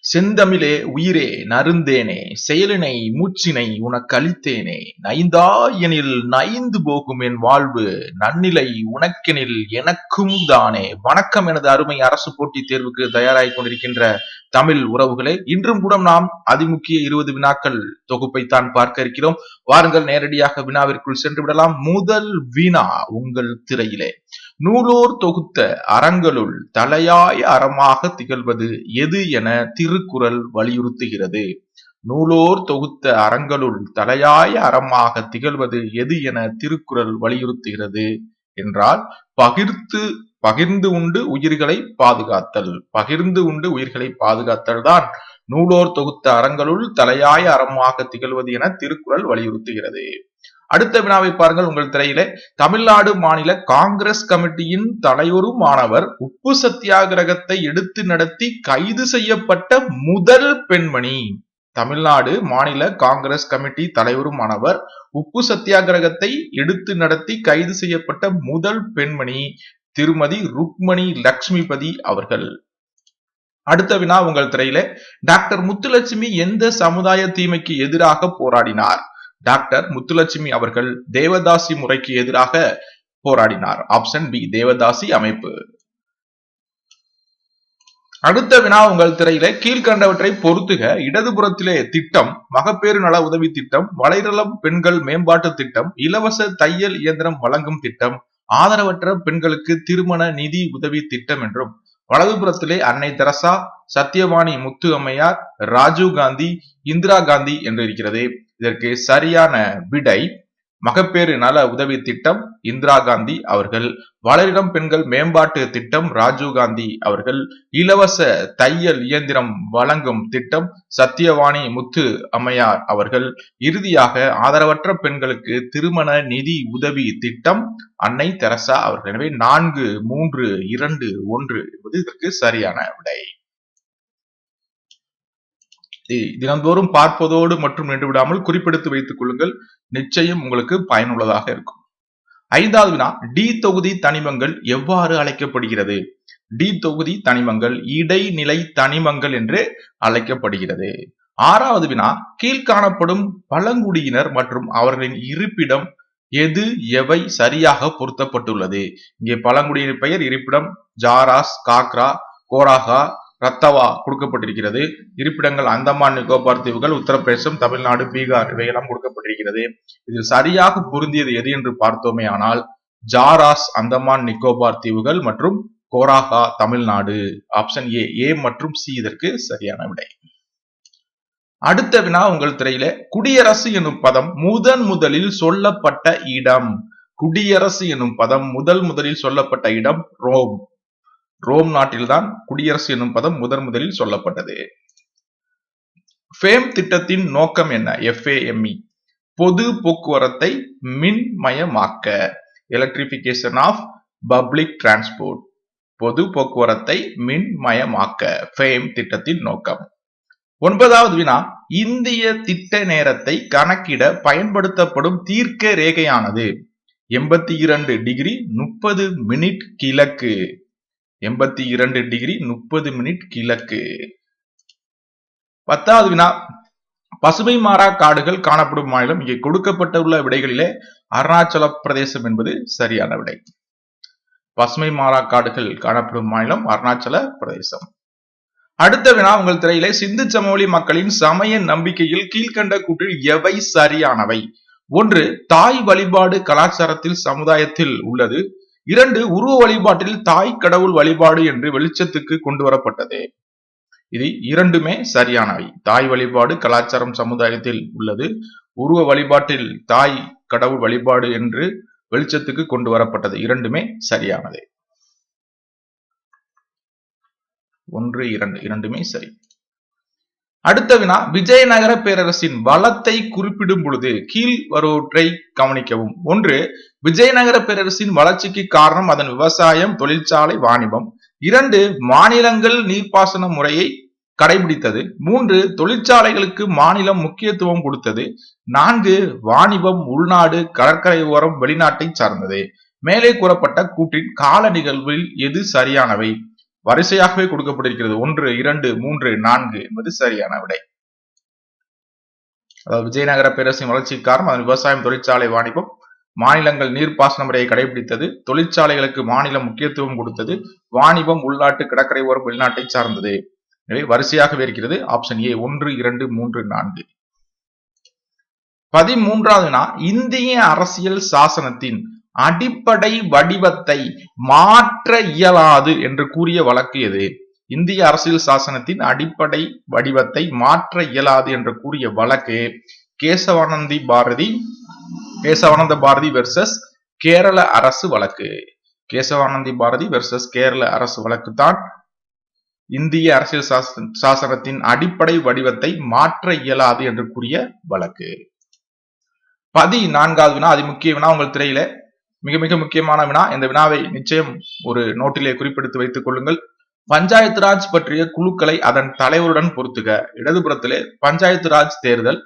செந்தமிழே உயிரே நருந்தேனே செயலினை மூச்சினை உனக்கு அளித்தேனே நைந்தா எனில் நைந்து போகும் என் வாழ்வு நன்னிலை உனக்கெனில் எனக்கும் தானே. வணக்கம் எனது அருமை அரசு போட்டித் தேர்வுக்கு தயாராகிக் கொண்டிருக்கின்ற தமிழ் உறவுகளே இன்றும் கூட நாம் அதிமுக்கிய இருபது வினாக்கள் தொகுப்பைத்தான் பார்க்க இருக்கிறோம். வாருங்கள் நேரடியாக வினாவிற்குள் சென்று விடலாம். முதல் வினா உங்கள் திரையிலே. நூலோர் தொகுத்த அறங்களுள் தலையாய அறமாக திகழ்வது எது என திருக்குறள் வலியுறுத்துகிறது. நூலோர் தொகுத்த அறங்களுள் தலையாய அறமாக திகழ்வது எது என திருக்குறள் வலியுறுத்துகிறது என்றால் பகிர்ந்து பகிர்ந்து உண்டு உயிர்களை பாதுகாத்தல். பகிர்ந்து உண்டு உயிர்களை பாதுகாத்தல் தான் நூலோர் தொகுத்த அறங்களுள் தலையாய அறமாக திகழ்வது என திருக்குறள் வலியுறுத்துகிறது. அடுத்த வினாவை பாருங்கள் உங்கள் திரையிலே. தமிழ்நாடு மாநில காங்கிரஸ் கமிட்டியின் தலைவரும் மாணவர் உப்பு சத்தியாகிரகத்தை எடுத்து நடத்தி கைது செய்யப்பட்ட முதல் பெண்மணி. தமிழ்நாடு மாநில காங்கிரஸ் கமிட்டி தலைவரும் மாணவர் உப்பு சத்தியாகிரகத்தை எடுத்து நடத்தி கைது செய்யப்பட்ட முதல் பெண்மணி திருமதி ருக்மணி லக்ஷ்மிபதி அவர்கள். அடுத்த வினா உங்கள் திரையில. டாக்டர் முத்துலட்சுமி எந்த சமுதாய தீமைக்கு எதிராக போராடினார்? டாக்டர் முத்துலட்சுமி அவர்கள் தேவதாசி முறைக்கு எதிராக போராடினார். ஆப்ஷன் பி தேவதாசி அமைப்பு. அடுத்த வினா உங்கள் திரையில கீழ்கண்டவற்றை பொருத்துக இடதுபுறத்திலே திட்டம் மகப்பேறு நல உதவி திட்டம் வலைதளம் பெண்கள் மேம்பாட்டு திட்டம் இலவச தையல் இயந்திரம் வழங்கும் திட்டம் ஆதரவற்ற பெண்களுக்கு திருமண நிதி உதவி திட்டம் என்றும் வலதுபுறத்திலே அன்னை தெரசா சத்யவாணி முத்து அம்மையார் ராஜீவ் காந்தி இந்திரா காந்தி என்று இருக்கிறது. இதற்கு சரியான விடை மகப்பேறு நல உதவி திட்டம் இந்திரா காந்தி அவர்கள் வளரிடம் பெண்கள் மேம்பாட்டு திட்டம் ராஜீவ் காந்தி அவர்கள் இலவச தையல் இயந்திரம் வழங்கும் திட்டம் சத்தியவாணி முத்து அம்மையார் அவர்கள் இறுதியாக ஆதரவற்ற பெண்களுக்கு திருமண நிதி உதவி திட்டம் அன்னை தெரசா அவர்கள். எனவே நான்கு மூன்று இரண்டு ஒன்று என்பது இதற்கு சரியான விடை. தினந்தோறும் பார்ப்பதோடு மற்றும் நின்றுவிடாமல் குறிப்பெடுத்து வைத்துக் கொள்ளுங்கள். நிச்சயம் உங்களுக்கு பயனுள்ளதாக இருக்கும். ஐந்தாவது வினா டி தொகுதி தனிமங்கள் எவ்வாறு அழைக்கப்படுகிறது? டி தொகுதி தனிமங்கள் இடைநிலை தனிமங்கள் என்று அழைக்கப்படுகிறது. ஆறாவது வினா கீழ்காணப்படும் பழங்குடியினர் மற்றும் அவர்களின் இருப்பிடம் எது எவை சரியாக பொருத்தப்பட்டுள்ளது? இங்கே பழங்குடியினர் பெயர் இருப்பிடம் ஜாராஸ் காக்ரா கோராகா ரத்தவா கொடுக்கப்பட்டிருக்கிறது. இருப்பிடங்கள் அந்தமான் நிக்கோபார் தீவுகள் உத்தரப்பிரதேசம் தமிழ்நாடு பீகார் இவையெல்லாம் கொடுக்கப்பட்டிருக்கிறது. இதில் சரியாக பொருந்தியது எது என்று பார்த்தோமே ஆனால் ஜாராஸ் அந்தமான் நிக்கோபார் தீவுகள் மற்றும் கோராகா தமிழ்நாடு. ஆப்ஷன் ஏ ஏ மற்றும் சி இதற்கு சரியான விடை. அடுத்த வினா உங்கள் திரையில குடியரசு எனும் பதம் முதன் முதலில் சொல்லப்பட்ட இடம். குடியரசு எனும் பதம் முதல் முதலில் சொல்லப்பட்ட இடம் ரோம். ரோம் நாட்டில்தான் குடியரசு என்னும் பதம் முதன் முதலில் சொல்லப்பட்டது. ஃபேம் திட்டத்தின் நோக்கம் என்ன? எஃப்ஏஎம்இ பொது போக்குவரத்தை மின்மயமாக்க. எலக்ட்ரிபிகேஷன் ஆஃப் பப்ளிக் டிரான்ஸ்போர்ட் பொது போக்குவரத்தை மின்மயமாக்க. ஃபேம் திட்டத்தின் நோக்கம். ஒன்பதாவது வினா. இந்திய திட்ட நேரத்தை கணக்கிட பயன்படுத்தப்படும் தீர்க்க ரேகையானது. எண்பத்தி இரண்டு டிகிரி முப்பது மினிட் கிழக்கு. எண்பத்தி இரண்டு டிகிரி முப்பது மினிட் கிழக்கு. பத்தாவது வினா. பசுமை மாறா காடுகள் காணப்படும் மாநிலம். இங்கே கொடுக்கப்பட்டுள்ள விடைகளிலே அருணாச்சல பிரதேசம் என்பது சரியான விடை. பசுமை மாறா காடுகள் காணப்படும் மாநிலம் அருணாச்சல பிரதேசம். அடுத்த வினா உங்கள் திரையிலே சிந்து சமவெளி மக்களின் சமய நம்பிக்கையில் கீழ்கண்ட கூற்றில் எவை சரியானவை? ஒன்று தாய் வழிபாடு கலாச்சாரத்தில் சமுதாயத்தில் உள்ளது. இரண்டு உருவ வழிபாட்டில் தாய் கடவுள் வழிபாடு என்று வெளிச்சத்துக்கு கொண்டு வரப்பட்டது. இது இரண்டுமே சரியானவை. தாய் வழிபாடு கலாச்சாரம் சமுதாயத்தில் உள்ளது. உருவ வழிபாட்டில் தாய் கடவுள் வழிபாடு என்று வெளிச்சத்துக்கு கொண்டு வரப்பட்டது. இரண்டுமே சரியானது. ஒன்று இரண்டு. இரண்டுமே சரி. அடுத்த வினா விஜயநகர பேரரசின் வளத்தை குறிப்பிடும் பொழுது கீழ் வருவற்றை கவனிக்கவும். ஒன்று விஜயநகர பேரரசின் வளர்ச்சிக்கு காரணம் அதன் விவசாயம் தொழிற்சாலை வாணிபம். இரண்டு மாநிலங்கள் நீர்ப்பாசன முறையை கடைபிடித்தது. மூன்று தொழிற்சாலைகளுக்கு மாநிலம் முக்கியத்துவம் கொடுத்தது. நான்கு வாணிபம் உள்நாடு கடற்கரை ஓரம் வெளிநாட்டை சார்ந்தது. மேலே கூறப்பட்ட கூற்றின் கால நிகழ்வில் எது சரியானவை? வரிசையாகவே கொடுக்கப்பட்டிருக்கிறது. ஒன்று இரண்டு மூன்று நான்கு என்பது சரியான விடை. அதாவது விஜயநகர பேரரசின் வளர்ச்சிக்கு காரணம் அதன் விவசாயம் தொழிற்சாலை வாணிபம் மாநிலங்கள் நீர்ப்பாசன முறையை கடைபிடித்தது தொழிற்சாலைகளுக்கு மாநிலம் முக்கியத்துவம் கொடுத்தது வாணிபம் உள்நாட்டு கடற்கரை ஓரம் வெளிநாட்டை சார்ந்தது. எனவே வரிசையாகவே இருக்கிறது. ஆப்ஷன் ஏ ஒன்று இரண்டு மூன்று நான்கு. பதிமூன்றாவதுனா இந்திய அரசியல் சாசனத்தின் அடிப்படை வடிவத்தை மாற்ற இயலாது என்று கூறிய வழக்கு எது? இந்திய அரசியல் சாசனத்தின் அடிப்படை வடிவத்தை மாற்ற இயலாது என்று கூறிய வழக்கு கேசவானந்தி பாரதி கேசவானந்த பாரதி வெர்சஸ் கேரள அரசு வழக்கு. கேசவானந்தி பாரதி வெர்சஸ் கேரள அரசு வழக்கு தான் இந்திய அரசியல் சாசனத்தின் அடிப்படை வடிவத்தை மாற்ற இயலாது என்று கூறிய வழக்கு. பதி நான்காவது வினா அது முக்கிய வினா உங்கள் திரையில. மிக மிக முக்கியமான வினா. இந்த வினாவை நிச்சயம் ஒரு நோட்டிலே குறிப்பிடுத்து வைத்துக் கொள்ளுங்கள். பஞ்சாயத்து ராஜ் பற்றிய குழுக்களை அதன் தலைவருடன் பொருத்துக. இடதுபுறத்திலே பஞ்சாயத்து ராஜ் தேர்தல்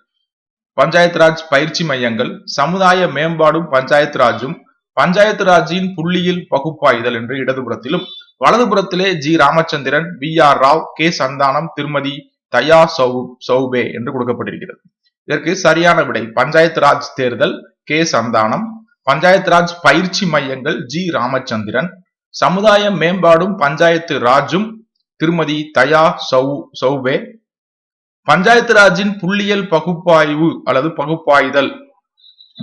பஞ்சாயத்து ராஜ் பயிற்சி மையங்கள் சமுதாய மேம்பாடும் பஞ்சாயத்து ராஜும் பஞ்சாயத்து ராஜின் புள்ளியில் பகுப்பாய்தல் என்று இடதுபுறத்திலும் வலதுபுறத்திலே G. Ramachandran V R. Rao K. Santhanam திருமதி தயா சௌ சௌபே என்று கொடுக்கப்பட்டிருக்கிறது. இதற்கு சரியான விடை. பஞ்சாயத்து ராஜ் தேர்தல் கே. சந்தானம் பஞ்சாயத்து ராஜ் பயிற்சி மையங்கள் ஜி ராமச்சந்திரன் சமுதாய மேம்பாடும் பஞ்சாயத்து ராஜும் திருமதி தயா சௌ சௌபே பஞ்சாயத்து ராஜின் புள்ளியல் பகுப்பாய்வு அல்லது பகுப்பாய்தல்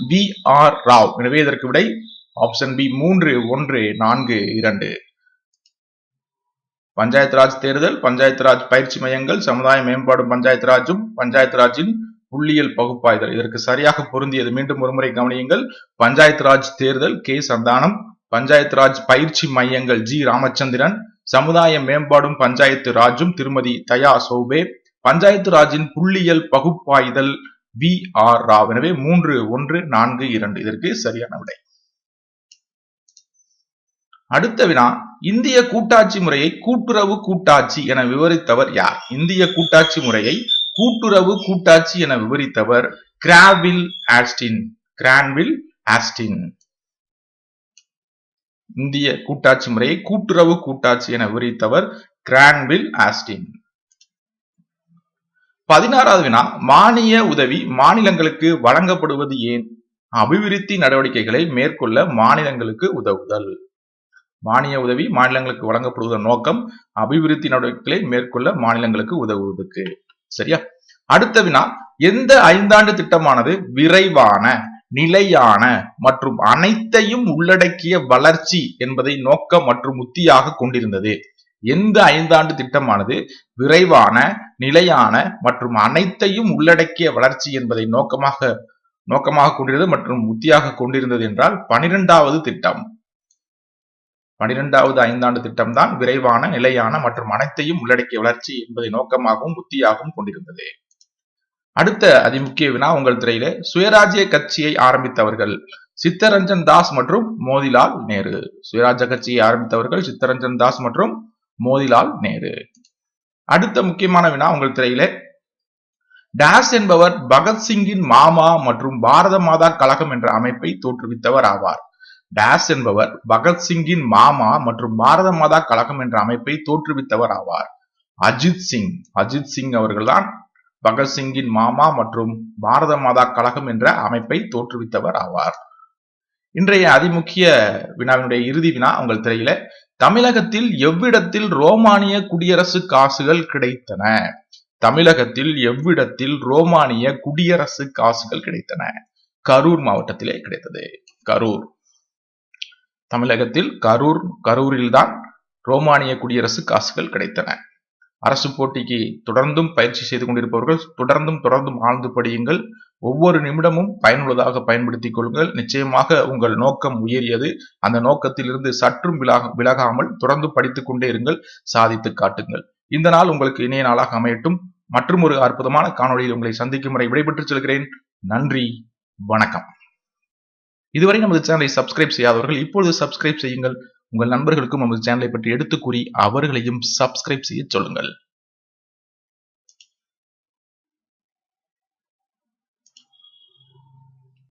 வி ஆர் ராவ். எனவே இதற்கு விடை ஆப்ஷன் பி மூன்று ஒன்று நான்கு இரண்டு. பஞ்சாயத்து ராஜ் தேர்தல் பஞ்சாயத்து ராஜ் பயிற்சி மையங்கள் சமுதாய மேம்பாடும் பஞ்சாயத்து ராஜும் பஞ்சாயத்து ராஜின் புள்ளியல் பகுப்பாய்தல். இதற்கு சரியாக பொருந்தியது. மீண்டும் ஒருமுறை கவனியுங்கள். பஞ்சாயத்து ராஜ் தேர்தல் கே. சந்தானம். பஞ்சாயத்து ராஜ் பயிற்சி மையங்கள் ஜி. ராமச்சந்திரன். சமுதாய மேம்பாடும் பஞ்சாயத்து ராஜும் திருமதி தயா சௌபே. பஞ்சாயத்து ராஜின் புள்ளியல் பகுப்பாய்தல் வி. ஆர். ராவ். எனவே மூன்று ஒன்று நான்கு இரண்டு. இதற்கு சரியான விடை. அடுத்த வினா இந்திய கூட்டாட்சி முறையை கூட்டுறவு கூட்டாட்சி என விவரித்தவர் யார்? இந்திய கூட்டாட்சி முறையை கூட்டுறவு கூட்டாட்சி என விவரித்தவர் கிராவில் ஆஸ்டின். கிரான்வில் ஆஸ்டின். இந்திய கூட்டாட்சி முறையை கூட்டுறவு கூட்டாட்சி என விவரித்தவர் கிரான்வில் ஆஸ்டின். பதினாறாவது வினா மானிய உதவி மாநிலங்களுக்கு வழங்கப்படுவது ஏன்? அபிவிருத்தி நடவடிக்கைகளை மேற்கொள்ள மாநிலங்களுக்கு உதவுதல். மானிய உதவி மாநிலங்களுக்கு வழங்கப்படுவதன் நோக்கம் அபிவிருத்தி நடவடிக்கைகளை மேற்கொள்ள மாநிலங்களுக்கு உதவுவதற்கு. சரியா? அடுத்த வினா எந்த ஐந்தாண்டு திட்டமானது விரைவான நிலையான மற்றும் அனைத்தையும் உள்ளடக்கிய வளர்ச்சி என்பதை நோக்கம் மற்றும் உத்தியாக கொண்டிருந்தது? எந்த ஐந்தாண்டு திட்டமானது விரைவான நிலையான மற்றும் அனைத்தையும் உள்ளடக்கிய வளர்ச்சி என்பதை நோக்கமாக நோக்கமாக கொண்டிருந்தது மற்றும் உத்தியாக கொண்டிருந்தது என்றால் பனிரெண்டாவது திட்டம். பனிரெண்டாவது ஐந்தாண்டு திட்டம்தான் விரைவான நிலையான மற்றும் அனைத்தையும் உள்ளடக்கிய வளர்ச்சி என்பதை நோக்கமாகவும் உத்தியாகவும் கொண்டிருந்தது. அடுத்த அதிமுக்கிய வினா உங்கள் திரையில. சுயராஜ்ய கட்சியை ஆரம்பித்தவர்கள் சித்தரஞ்சன் தாஸ் மற்றும் மோதிலால் நேரு. சுயராஜ்ய கட்சியை ஆரம்பித்தவர்கள் சித்தரஞ்சன் தாஸ் மற்றும் மோதிலால் நேரு. அடுத்த முக்கியமான வினா உங்கள் திரையில. டாஸ் என்பவர் பகத்சிங்கின் மாமா மற்றும் பாரத மாதா கழகம் என்ற அமைப்பை தோற்றுவித்தவர் ஆவார். டேஸ் என்பவர் பகத்சிங்கின் மாமா மற்றும் பாரத மாதா கழகம் என்ற அமைப்பை தோற்றுவித்தவர் ஆவார். அஜித் சிங் அஜித் சிங் அவர்கள்தான் பகத்சிங்கின் மாமா மற்றும் பாரத மாதா கழகம் என்ற அமைப்பை தோற்றுவித்தவர் ஆவார். இன்றைய அதிமுக்கிய வினாவினுடைய இறுதி வினா உங்கள் திரையில தமிழகத்தில் எவ்விடத்தில் ரோமானிய குடியரசு காசுகள் கிடைத்தன? தமிழகத்தில் எவ்விடத்தில் ரோமானிய குடியரசு காசுகள் கிடைத்தன? கரூர் மாவட்டத்திலே கிடைத்தது. கரூர். தமிழகத்தில் கரூர் கரூரில்தான் ரோமானிய குடியரசு காசுகள் கிடைத்தன. அரசு போட்டிக்கு தொடர்ந்தும் பயிற்சி செய்து கொண்டிருப்பவர்கள் தொடர்ந்தும் தொடர்ந்தும் ஆழ்ந்து படியுங்கள். ஒவ்வொரு நிமிடமும் பயனுள்ளதாக பயன்படுத்திக் கொள்ளுங்கள். நிச்சயமாக உங்கள் நோக்கம் உயரியது. அந்த நோக்கத்திலிருந்து சற்றும் விலக விலகாமல் தொடர்ந்து படித்துக் கொண்டே இருங்கள். சாதித்து காட்டுங்கள். இந்த நாள் உங்களுக்கு இணைய நாளாக அமையட்டும். மற்றும் ஒரு அற்புதமான காணொலியில் உங்களை சந்திக்கும் முறை விடைபெற்று செல்கிறேன். நன்றி. வணக்கம். இதுவரை நமது சேனலை சப்ஸ்கிரைப் செய்யாதவர்கள் இப்பொழுது சப்ஸ்கிரைப் செய்யுங்கள். உங்கள் நண்பர்களுக்கும் நமது சேனலை பற்றி எடுத்து கூறி அவர்களையும் சப்ஸ்கிரைப் செய்ய சொல்லுங்கள்.